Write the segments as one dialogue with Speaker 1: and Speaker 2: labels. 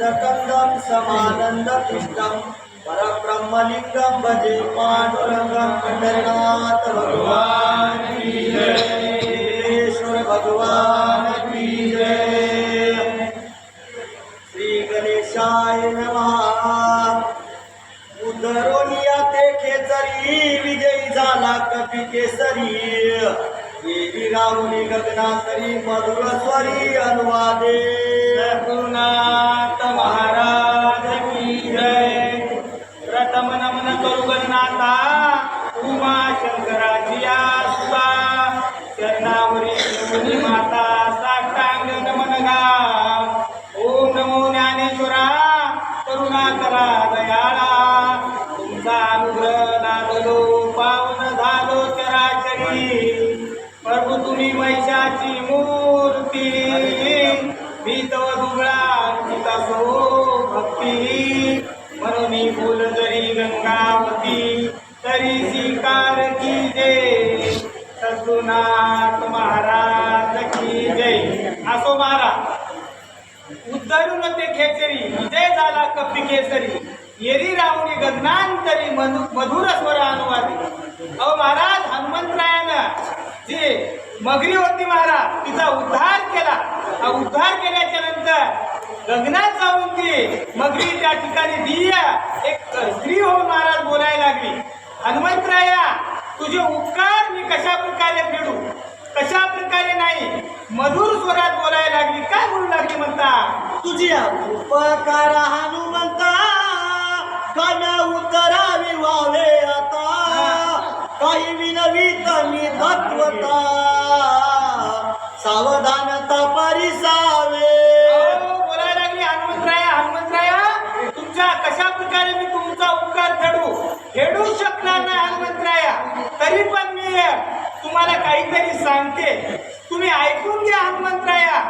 Speaker 1: समानंद समानन्दपृष्टं समानंद भजे पाण्डुरङ्गं पण्डरनाथ भगवान की भगवान् की जय। श्री गणेशाय नमः। उदरोलिया ते खेचरी विजयी झाला कपी केसरी। देवी राहुली गगनातरी मधुर स्वरी अनुवादे।
Speaker 2: प्रभू तुम्ही मैशाची मूर्ती. मी तव दुबळा सो भक्ती. म्हणून फुल जरी गंगावती तरी स्वीकार की जय. सद्गुनाथ महाराज की जय. असो महाराज. उद्धरून ते खेचरी विजय झाला कपी केसरी. येरी राहुनी गगनांतरी मधु मधुर स्वर अनुवादी अहो महाराज जी मगरी होती महाराज. तिचा उद्धार केला. हा उद्धार केल्याच्यानंतर गगनात जाऊन ती मगरी त्या ठिकाणी दिया एक स्त्री होऊन महाराज बोलायला लागली. हनुमंतराया तुझे उपकार मी कशा प्रकारे फेडू? कशा प्रकारे नाही? मधुर स्वरात बोलायला लागली. काय बोलू लागली म्हणता?
Speaker 1: तुझ्या उपकार हनुमंता कान उतरावी व्हावे आता. काही विनवीत मी तत्वता. सावधानता परिसावे.
Speaker 2: बोलायला लागली हनुमंतराया हनुमंतराया. तुमच्या कशा प्रकारे मी तुमचा उपकार फेडू? फेडू शकणार नाही हनुमंतराया. तरी पण मी तुम्हाला काहीतरी सांगते. तुम्ही ऐकून घ्या हनुमंतराया.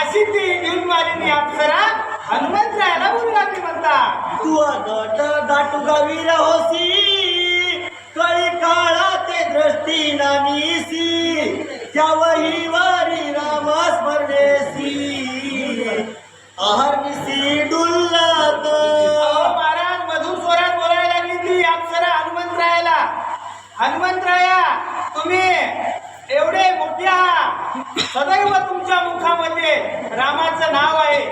Speaker 2: अशी ती घेऊन मालिनी अप्सरा हनुमंतरायाला बोलू लागली म्हणता
Speaker 1: तू दट दाटू गवीर होसी कळी काळा ते दृष्टी नानीसी त्यावही वारी राम स्मरणेसी अहर्निसी डुल्लत.
Speaker 2: अहो, महाराज मधुर स्वरात बोलायला लागली ती. अप्सरा हनुमंतरायाला हनुमंतराया तुम्ही एवढे मोठे आहात. सदैव तुमच्या मुखामध्ये रामाचं नाव आहे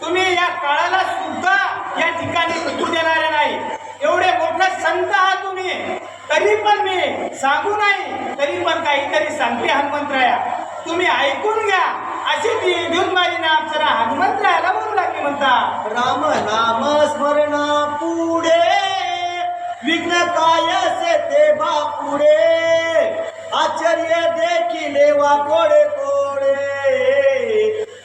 Speaker 2: तुम्ही या काळाला सुद्धा या ठिकाणी टिकू देणारे नाही एवढे मोठे संत आहात तुम्ही तरी पण मी सांगू नाही तरी पण काहीतरी सांगते हनुमंतराया. तुम्ही ऐकून घ्या. अशी ती द्युतमालीना अप्सरा हनुमंतरायाला बोलू लागली म्हणता.
Speaker 1: राम नाम स्मरण पुढे. विघ्न काय ते बापुढे आश्चर्य देखिले वा कोडे कोडे.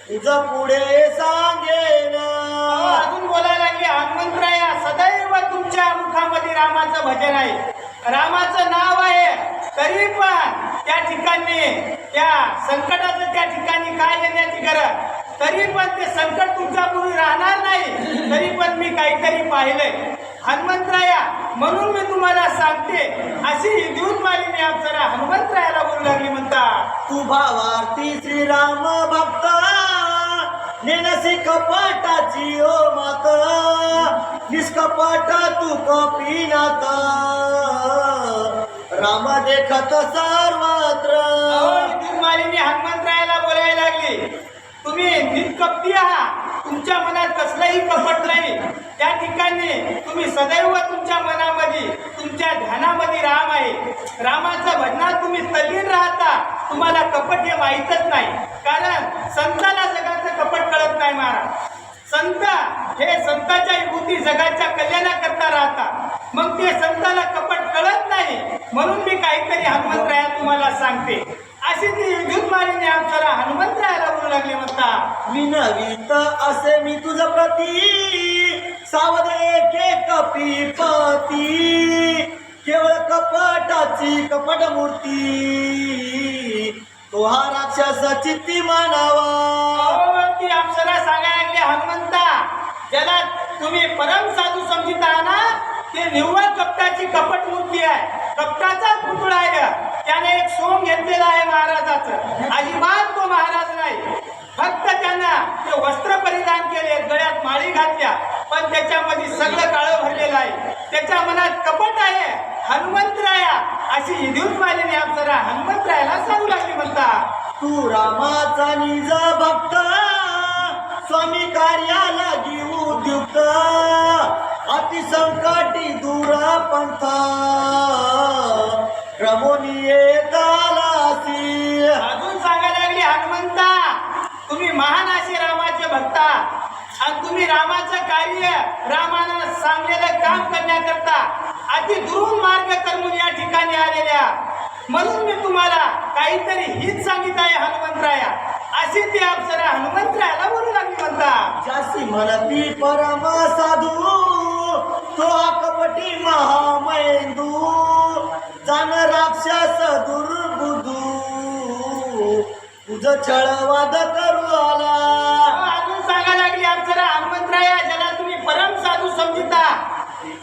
Speaker 1: तुझ पुढे सांगेन.
Speaker 2: अहो, अजून बोलायला लागली हनुमंतराया सदैव तुमच्या मुखामध्ये रामाचं भजन आहे. रामाचं नाव आहे. तरी पण त्या ठिकाणी त्या संकटाचं त्या ठिकाणी काय येण्याची गरज? तरी पण ते संकट तुमच्या राहणार नाही. तरी पण मी काहीतरी पाहिलंय. हनुमंतराया म्हणून मी तुम्हाला सांगते अशी ही देऊन मालिनी अप्सरा हनुमंतरायाला बोलू लागली म्हणता.
Speaker 1: तू भावार्थी श्रीराम भक्त. नेनसी कपाटाची ओ मात निष्कपाट तू कपिनात रामा देखत सर्वत्र.
Speaker 2: अहो, मालिनी हनुमंतरायाला बोलायला लागली. तुम्ही निष्कपटी आहात तुमच्या मनात कसलंही कपट नाही. त्या ठिकाणी तुम्ही सदैव तुमच्या मनामध्ये तुमच्या ध्यानामध्ये राम आहे. रामाचं भजनात तुम्ही तल्लीन राहता. तुम्हाला कपट हे माहीतच नाही. कारण संताला जगाचं कपट कळत नाही महाराज. संत हे संताच्या विभूती जगाच्या कल्याणाकरता राहतात. मग ते संताला कपट कळत नाही. म्हणून मी काहीतरी हनुमंतराया तुम्हाला सांगते. अशी ती विद्युत मालिनी अप्सरा हनुमंतरायाला बोलू लागली म्हणता
Speaker 1: विनवित असे मी तुझ प्रती सावध एके कपीपती. केवळ कपटाची कपट मूर्ती तो हा राक्षसाची चित्ती मानावा.
Speaker 2: ती अक्षरा सांगायला लागली हनुमंता. ज्याला तुम्ही परम साधू समजित आहात ना ते निव्वळ कपटाची कपट मूर्ती आहे. कपटाचा पुतळा आहे त्याने एक सोंग घेतलेला आहे महाराजाचं. अजिबात तो महाराज नाही. फक्त त्यानं ते वस्त्र परिधान केले गळ्यात माळी घातल्या. पण त्याच्यामध्ये सगळं काळं भरलेलं आहे. त्याच्या मनात कपट आहे. हनुमंतराया. अशी विद्युत मालिनी अप्सरा हनुमंतरायाला सांगू लागली म्हणता.
Speaker 1: तू रामाचा निज भक्त स्वामी कार्याला घेऊ उद्युक्त. अति संकटी दूर पंथा रमोनी येतालासी
Speaker 2: अजून सांगायला लागली हनुमंता तुम्ही महान असे रामाचे भक्ता आणि तुम्ही रामाचं कार्य रामानं सांगलेलं काम करण्याकरता अति दुरून मार्ग करून या ठिकाणी आलेल्या. म्हणून मी तुम्हाला काहीतरी हीच सांगित आहे हनुमंतराया. अशी ती अप्सरा हनुमंतरायाला बोलू लागली म्हणता.
Speaker 1: जासी म्हणती परम साधू तो कपटी महामेंदू जाण राक्षस दुर्बुदू तुझ छळवाद करू आला.
Speaker 2: अजून सांगायला लागली अप्सरा हनुमंतराया ज्याला तुम्ही परम साधू समजिता.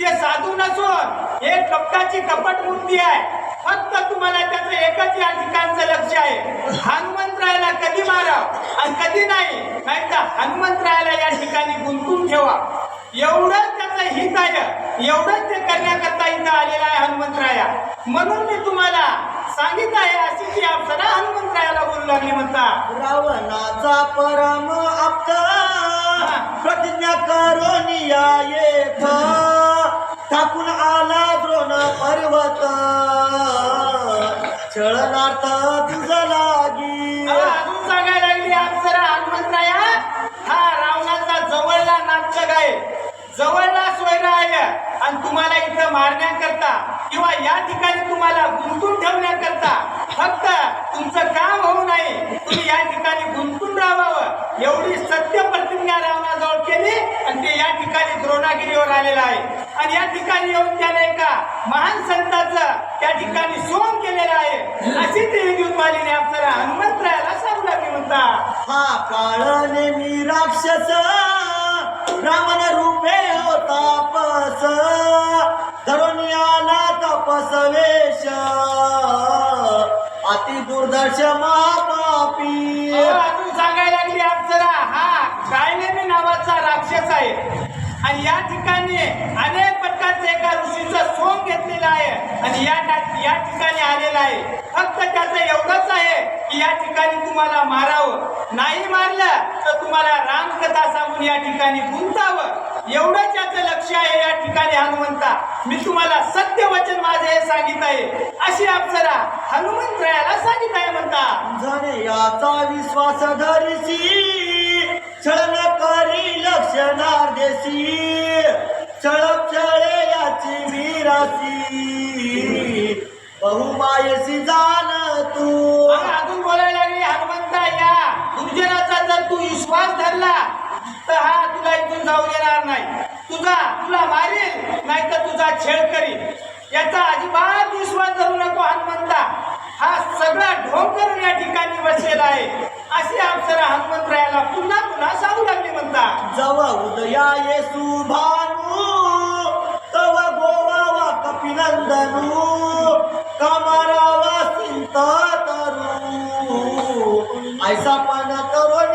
Speaker 2: ते साधू नसून हे कपटाची कपट मूर्ती आहे. फक्त तुम्हाला त्याचं एकच या ठिकाणचं लक्ष आहे. हनुमंतरायाला कधी मारा आणि कधी नाही? नाही तर हनुमंतरायाला या ठिकाणी गुंतून ठेवा. एवढंच त्याचं हित आहे. एवढंच ते करण्याकरता इथं आलेला आहे हनुमंतराया. म्हणून मी तुम्हाला सांगित आहे अशी की अप्सरा हनुमंतरायाला बोलू लागली म्हणता
Speaker 1: रावणाचा परम आप्त प्रतिज्ञा करून येथ टाकून आला द्रोण पर्वत। छळनार्थ तुझ लागी।
Speaker 2: मला अजून सांगायला लागली अप्सरा हनुमंतराया हा रावणाचा जवळला नाटक आहे. जवळला सोयरा आहे. आणि तुम्हाला इथं मारण्याकरता किंवा या ठिकाणी तुम्हाला गुंतून ठेवण्याकरता फक्त तुमचं काम होऊ नये. तुम्ही या ठिकाणी गुंतून राहावं. एवढी सत्य प्रतिज्ञा रावणाजवळ केली आणि ते या ठिकाणी द्रोणागिरीवर आलेलं आहे. आणि या ठिकाणी येऊन त्याने एका महान संताचं त्या ठिकाणी सोन केलेलं आहे. अशी ती विद्युत मालिनी अप्सरा हनुमंतरायाला सांगू लागली म्हणता
Speaker 1: हा काळ मी राक्षस. रावण रूपे हो तापस पस धरून आला तपस वेश. अति दुर्दर्श महापापी
Speaker 2: अहो, अजून सांगायला लागली अप्सरा हा कायनेमी नावाचा राक्षस आहे. आणि या ठिकाणी अनेक प्रकारचे एका ऋषीचं सोंग घेतलेलं आहे. आणि या या ठिकाणी आलेला आहे. फक्त त्याचं एवढंच आहे. की या ठिकाणी तुम्हाला मारावं. नाही मारलं तर तुम्हाला रामकथा सांगून या ठिकाणी गुंतावं. एवढंच याचं लक्ष आहे या ठिकाणी हनुमंता. मी तुम्हाला सत्य वचन माझे हे सांगित आहे. अशी अप्सरा हनुमंतरायाला सांगित आहे म्हणता.
Speaker 1: जाणे याचा विश्वास धरिसी छळन करी लक्षणार देशी. छळप छळे याची मीरासी बहुमायसी जाण तू
Speaker 2: मग अजून बोलायला लागली हनुमंता या दुर्जनाचा जर तू विश्वास धरला तर हा तुला इथून जाऊ देणार नाही. तुझा तुला मारेल नाही तर तुझा छेड करील. याचा अजिबात विश्वास धरू नको हनुमंता. हा सगळा ढोंगर या ठिकाणी बसलेला आहे. अशी अप्सरा हनुमंतरायाला पुन्हा पुन्हा सांगू लागली म्हणता.
Speaker 1: जव उदया येसू भानू तव गोवावा कपिनंदनू कमरावा सिंत तरू. ऐसा पाना करोनी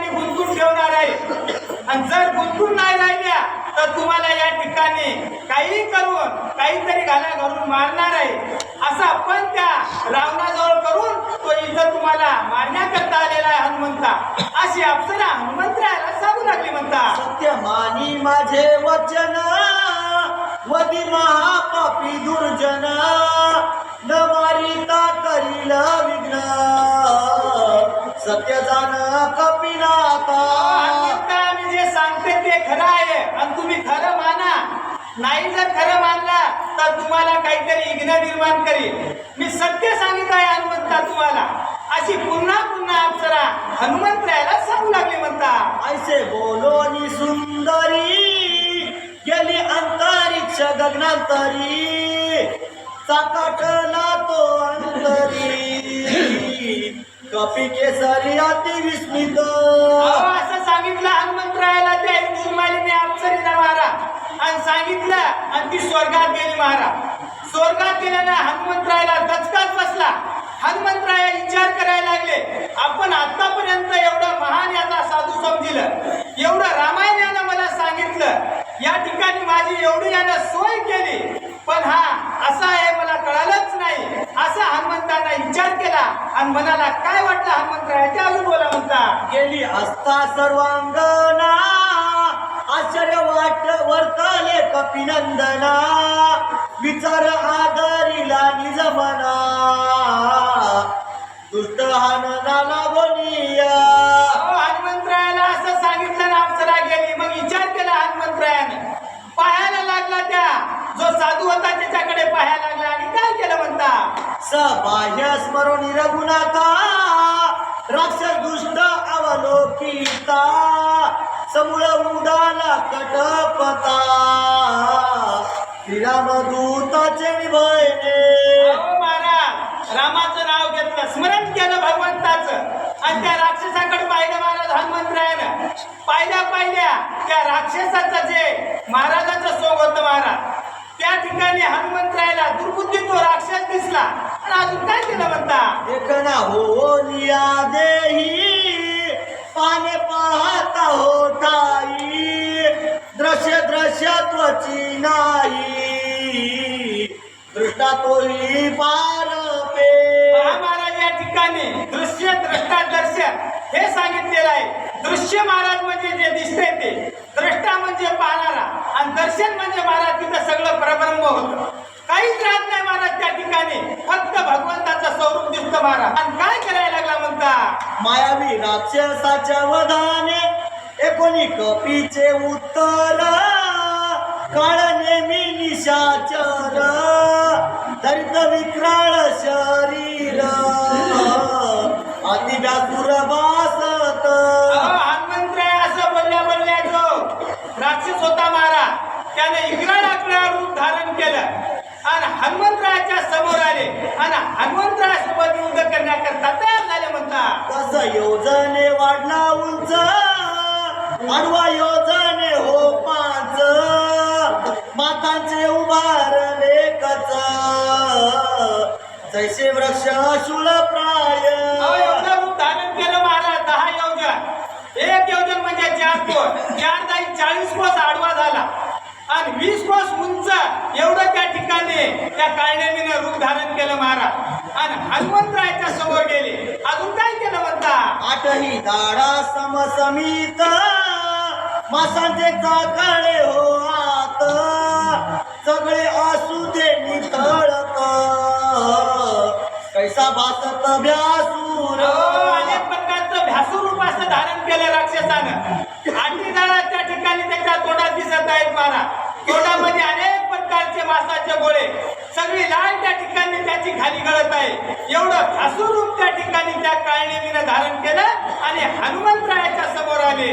Speaker 2: ठिकाणी गुंतून ठेवणार आहे. आणि जर गुंतून नाही राहिल्या तर तुम्हाला या ठिकाणी काही करून काहीतरी घाला घालून मारणार आहे. असा पण त्या रावणाजवळ करून तो इथं तुम्हाला मारण्याकरता आलेला आहे हनुमंता. अशी अप्सरा हनुमंतरायाला सांगू लागली म्हणता.
Speaker 1: सत्य मानी माझे वचन वदी महापापी दुर्जन न मारिता करील विघ्न. सत्य जाण
Speaker 2: आता मी जे सांगते ते खरं आहे. आणि तुम्ही खरं माना. नाही जर खरं मानला तर तुम्हाला काहीतरी विघ्न निर्माण करील. मी सत्य सांगित आहे हनुमंता तुम्हाला. अशी पुन्हा पुन्हा अप्सरा हनुमंतरायाला सांगू लागली म्हणता.
Speaker 1: ऐसे बोलोनी सुंदरी गेली अंतरिक्ष गगनांतरी. चाकाटला तो अंतरी. कपी केसरी अति विस्मित.
Speaker 2: अहो, असं सांगितलं हनुमंतरायाला त्या हिंदू मालिनी अप्सरीला मारा. आणि सांगितलं आणि ती स्वर्गात गेली मारा स्वर्गात गेल्यानं हनुमंतरायाला दचकाच बसला. हनुमंतराया विचार करायला लागले आपण आतापर्यंत एवढं महान याचा साधू समजिलं. एवढं रामायण यानं मला सांगितलं. या ठिकाणी माझी एवढी यानं सोय केली. पण हा असा आहे मला कळालंच नाही. असा हनुमंतांना विचार केला आणि मनाला काय वाटलं हनुमंतरायाच्या अजून बोला म्हणता?
Speaker 1: गेली असता सर्वांगना आश्चर्य वाट वर्तले कपिनंदना. विचार आदरिला निज मना दुष्ट हाननाला बोनिया
Speaker 2: अहो, हनुमंतरायाला असं सांगितलं ना अप्सरा गेली मग विचार केला हनुमंतरायानं पाहायला लागला त्या जो साधू होता त्याच्याकडे पाहायला लागला आणि काय केलं म्हणता
Speaker 1: सबाह्य स्मरो रघुनाथा राक्षस दुष्ट अवलोकिता समूळ उडाला कटपता. श्रीरामदूताचे निभयने.
Speaker 2: अहो महाराज रामाचं नाव घेतलं स्मरण केलं भगवंताचं. आणि त्या राक्षसाकडे पाहिलं महाराज हनुमंतरायानं. पाहिल्या पाहिल्या त्या राक्षसाचं जे महाराजाचं सोग होतं महाराज त्या ठिकाणी हनुमंतरायाला दुर्बुद्धी तो राक्षस दिसला. आणि अजून काय केलं म्हणता?
Speaker 1: देखना हो निया देही पाने पाहता होताई दृश्य दृश्य त्वची नाही. दृष्टा तोही पार पे
Speaker 2: महाराज या ठिकाणी दृश्य द्रष्टा दर्शन. हे सांगितलेलं आहे. दृश्य महाराज म्हणजे जे दिसते ते द्रष्टा म्हणजे पाहणारा आणि दर्शन म्हणजे महाराज तिथं सगळं परब्रह्म होतं. काहीच राहत नाही महाराज त्या ठिकाणी. फक्त भगवंताचं स्वरूप दिसतं महाराज. आणि काय करायला लागला म्हणता?
Speaker 1: मायावी राक्षसाच्या वधाने एकोणी कपीचे उत्तर. काळ नेमी निशाचर. दरित विक्राळ शरीर. अति व्यासुर बा
Speaker 2: अहो, हनुमंतराय असं बोलल्या बोलल्या जो राक्षस होता महाराज त्याने इकराळ आकड्यावर रूप धारण केलं हनुमंतरायाच्या समोर आले. आणि हनुमंतरायासोबत युद्ध करण्याकरता तयार झाले म्हणतात.
Speaker 1: कस योजने वाढला उंच. आडवा योजने हो पाच. मातांचे उभारले कच. जैसे वृक्ष शूळ प्राय.
Speaker 2: रूप धारण केलं महाराज. दहा योजन. एक योजन म्हणजे चार कोस चार जाई चाळीस कोस आडवा झाला. आणि वीस कोस उंच एवढं त्या ठिकाणी त्या काळनेमीनं रूप धारण केलं महाराज. आणि हनुमंतरायाच्या समोर गेले. अजून काय केलं म्हणता?
Speaker 1: आठही दाडा समसमित मासांचे चाकळे हो आत सगळे असू दे नितळत. कैसा भासत व्यासूर
Speaker 2: अहो, अनेक प्रकारचं भ्यासू रूप असं धारण केलं राक्षसानं आठी दाडा त्या ठिकाणी त्याच्या तोंडात दिसत आहेत महाराज तोंडामध्ये अनेक प्रकारचे मासाचे गोळे. सगळी लाल त्या ठिकाणी त्याची खाली गळत आहे. एवढं खासू रूप त्या ठिकाणी त्या काळनेमीनं धारण केलं आणि हनुमंतरायाच्या समोर आले.